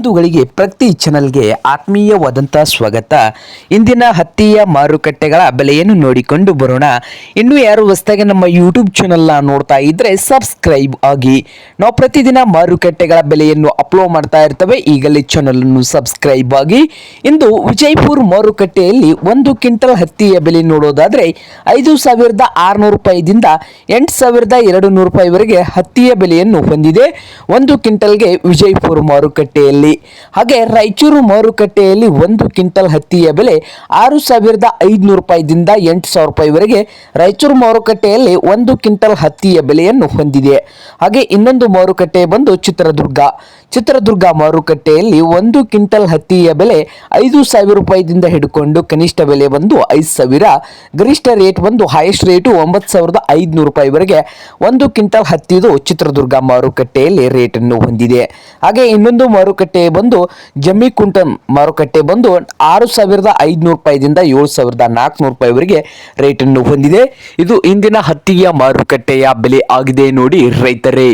ಬಂಧುಗಳಿಗೆ ಪ್ರತಿ ಚಾನಲ್ಗೆ ಆತ್ಮೀಯವಾದಂಥ ಸ್ವಾಗತ. ಇಂದಿನ ಹತ್ತಿಯ ಮಾರುಕಟ್ಟೆಗಳ ಬೆಲೆಯನ್ನು ನೋಡಿಕೊಂಡು ಬರೋಣ. ಇನ್ನು ಯಾರು ಹೊಸದಾಗಿ ನಮ್ಮ ಯೂಟ್ಯೂಬ್ ಚಾನಲ್ನ ನೋಡ್ತಾ ಇದ್ರೆ ಸಬ್ಸ್ಕ್ರೈಬ್ ಆಗಿ. ನಾವು ಪ್ರತಿದಿನ ಮಾರುಕಟ್ಟೆಗಳ ಬೆಲೆಯನ್ನು ಅಪ್ಲೋಡ್ ಮಾಡ್ತಾ ಇರ್ತವೆ. ಈಗಲೇ ಚಾನಲ್ ಅನ್ನು ಸಬ್ಸ್ಕ್ರೈಬ್ ಆಗಿ. ಇಂದು ವಿಜಯಪುರ ಮಾರುಕಟ್ಟೆಯಲ್ಲಿ ಒಂದು ಕ್ವಿಂಟಲ್ ಹತ್ತಿಯ ಬೆಲೆ ನೋಡೋದಾದ್ರೆ ಐದು ಸಾವಿರದ ಆರುನೂರು ರೂಪಾಯಿದಿಂದ ಎಂಟು ಸಾವಿರದ ಎರಡು ನೂರು ರೂಪಾಯಿವರೆಗೆ ಹತ್ತಿಯ ಬೆಲೆಯನ್ನು ಹೊಂದಿದೆ. ಒಂದು ಕ್ವಿಂಟಲ್ಗೆ ವಿಜಯಪುರ ಮಾರುಕಟ್ಟೆಯಲ್ಲಿ ಹಾಗೆ ರಾಯಚೂರು ಮಾರುಕಟ್ಟೆಯಲ್ಲಿ ಒಂದು ಕ್ವಿಂಟಲ್ ಹತ್ತಿಯ ಬೆಲೆ ಆರು ಸಾವಿರದ ಐದುನೂರು ರೂಪಾಯಿದಿಂದ ಎಂಟು ಸಾವಿರ ರೂಪಾಯಿವರೆಗೆ ರಾಯಚೂರು ಮಾರುಕಟ್ಟೆಯಲ್ಲಿ ಒಂದು ಕ್ವಿಂಟಲ್ ಹತ್ತಿಯ ಬೆಲೆಯನ್ನು ಹೊಂದಿದೆ. ಹಾಗೆ ಇನ್ನೊಂದು ಮಾರುಕಟ್ಟೆ ಬಂದು ಚಿತ್ರದುರ್ಗ. ಚಿತ್ರದುರ್ಗ ಮಾರುಕಟ್ಟೆಯಲ್ಲಿ ಒಂದು ಕ್ವಿಂಟಲ್ ಹತ್ತಿಯ ಬೆಲೆ ಐದು ಸಾವಿರ ರೂಪಾಯಿದಿಂದ ಹಿಡ್ಕೊಂಡು ಕನಿಷ್ಠ ಬೆಲೆ ಬಂದು ಐದು ಸಾವಿರ. ಗರಿಷ್ಠ ರೇಟ್ ಬಂದು ಹೈಯೆಸ್ಟ್ ರೇಟು ಒಂಬತ್ತು ಸಾವಿರದ ಐದುನೂರು ರೂಪಾಯಿವರೆಗೆ ಒಂದು ಕ್ವಿಂಟಲ್ ಹತ್ತಿದು ಚಿತ್ರದುರ್ಗ ಮಾರುಕಟ್ಟೆಯಲ್ಲಿ ರೇಟನ್ನು ಹೊಂದಿದೆ. ಹಾಗೆ ಇನ್ನೊಂದು ಮಾರುಕಟ್ಟೆ ಬಂದು ಜಮ್ಮಿ ಕುಂಟನ್ ಮಾರುಕಟ್ಟೆ ಬಂದು ಆರು ಸಾವಿರದ ಐದುನೂರು ರೂಪಾಯಿದಿಂದ ಏಳು ಸಾವಿರದ ನಾಲ್ಕುನೂರು ರೂಪಾಯಿವರೆಗೆ ರೇಟನ್ನು ಹೊಂದಿದೆ. ಇದು ಇಂದಿನ ಹತ್ತಿಯ ಮಾರುಕಟ್ಟೆಯ ಬೆಲೆ ಆಗಿದೆ ನೋಡಿ ರೈತರೇ.